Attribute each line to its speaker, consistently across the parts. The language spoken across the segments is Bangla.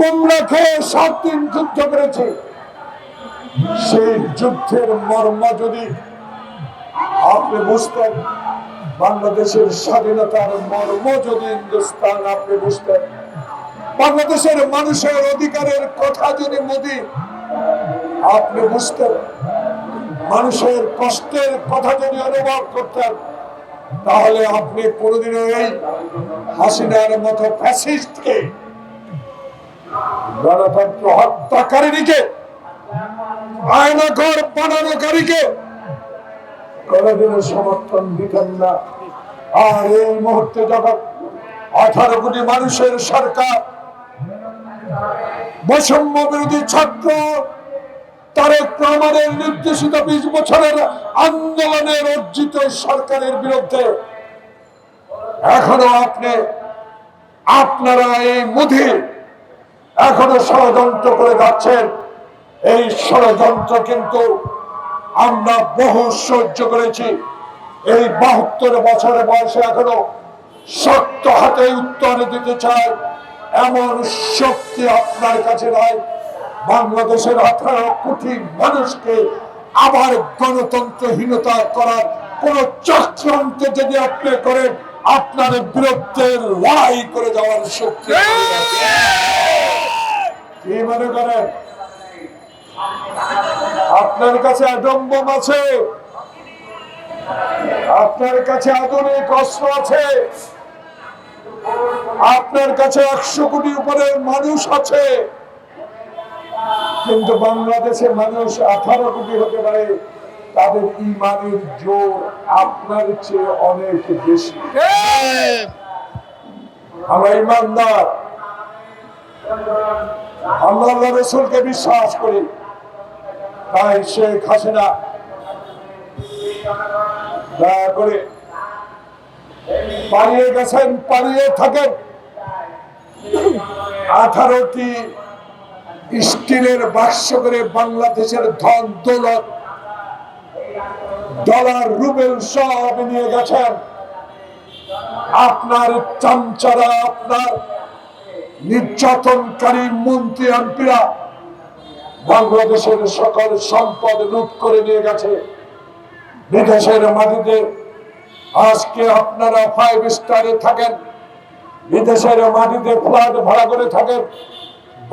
Speaker 1: কুমড়া খেয়ে সাত দিন যুদ্ধ করেছে। সেই যুদ্ধের মর্ম যদি আপনি বুঝতেন, বাংলাদেশের স্বাধীনতার মর্ম যদি হিন্দুস্তান আপনি বুঝতেন, বাংলাদেশের মানুষের অধিকারের কথা যদি মোদি আপনি বুঝতেন, মানুষের কষ্টের কথা যদি অনুভব করতেন, তাহলে আপনি কোনোদিনও এই হাসিনার মতো ফ্যাসিস্টকে গণতন্ত্র হত্যাকারিণীকে আয়না ঘর বানানোকারীকে কোনোদিনও সমর্থন দিতেন না। আর এই মুহূর্তে যখন আঠারো কোটি মানুষের সরকার বৈষম্য বিরোধী ছাত্র তারেক রহমানের নির্দেশিত বিশ বছরের আন্দোলনের অর্জিত সরকারের বিরুদ্ধে, এখনও আপনি, আপনারা এই মুধি এখনও ষড়যন্ত্র করে যাচ্ছেন। এই ষড়যন্ত্র কিন্তু আমরা বহু সহ্য করেছি। এই বাহাত্তর বছরের বয়সে এখনও শক্ত হাতে উত্তর দিতে চাই। এমন শক্তি আপনার কাছে নাই। বাংলাদেশের আঠারো কোটি মানুষকে আবার গণতন্ত্রহীনতা করার কোন চক্রান্ত যদি আপনি করেন, আপনার বিরুদ্ধে লড়াই করে যাওয়ার শক্তি। কি মনে করেন? আপনার কাছে অ্যাডম্বম আছে। আপনার কাছে আধুনিক অস্ত্র আছে। আপনার কাছে একশো কোটি উপরে মানুষ আছে। কিন্তু বাংলাদেশে মানুষ আঠারো কোটি হতে পারে। তাদের ইমানের জোর আপনার চেয়ে অনেক বেশি। আমরা ইমানদার। আল্লাহ রসুলকে বিশ্বাস করি। তাই শেখ হাসিনা দয়া করে পালিয়ে গেছেন, পালিয়ে থাকেন। আঠারোটি স্টিলের বাক্স করে বাংলাদেশের ধন, দৌলত, ডলার, রুবেল সব নিয়ে গেছেন আপনার চামচারা আপনার নির্যাতনকারী মন্ত্রী এমপিরা বাংলাদেশের সকল সম্পদ লুট করে নিয়ে গেছে। বিদেশের মাটিতে আজকে আপনারা ফাইভ স্টারে থাকেন। বিদেশের মাটিতে ফ্ল্যাট ভাড়া করে থাকেন।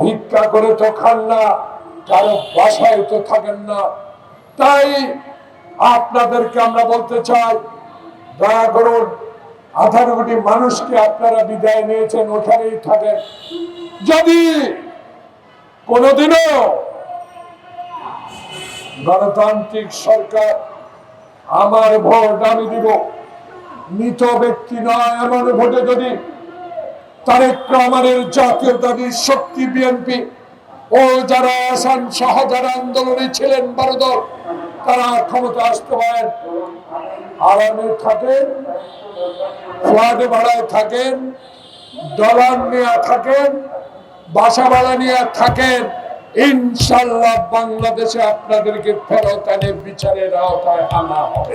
Speaker 1: ভিক্ষা করে তো খান না, কারও বাসায় তো থাকেন না। তাই আপনাদেরকে আমরা বলতে চাই, দয়া করুন আঠারো কোটি মানুষকে আপনারা বিদায় নিয়েছেন, ওখানেই থাকেন। যদি কোনোদিনও গণতান্ত্রিক সরকার আমার ভোট আমি দিব, মৃত ব্যক্তি নয়, এমন ভোটে যদি তারেক রহমানের জাতীয়তাবাদী শক্তি বিএনপি ও যারা আসান সহ যারা আন্দোলনে ছিলেন বড় দল তারা ক্ষমতা আসতে পারেন। আরামে থাকেন ফ্ল্যাটে ভাড়ায় থাকেন দলান নেওয়া থাকেন, বাসা ভাড়া নেওয়া থাকেন। ইনশাল্লাহ বাংলাদেশে আপনাদেরকে ফেরত আনে বিচারের আওতায় আনা হবে।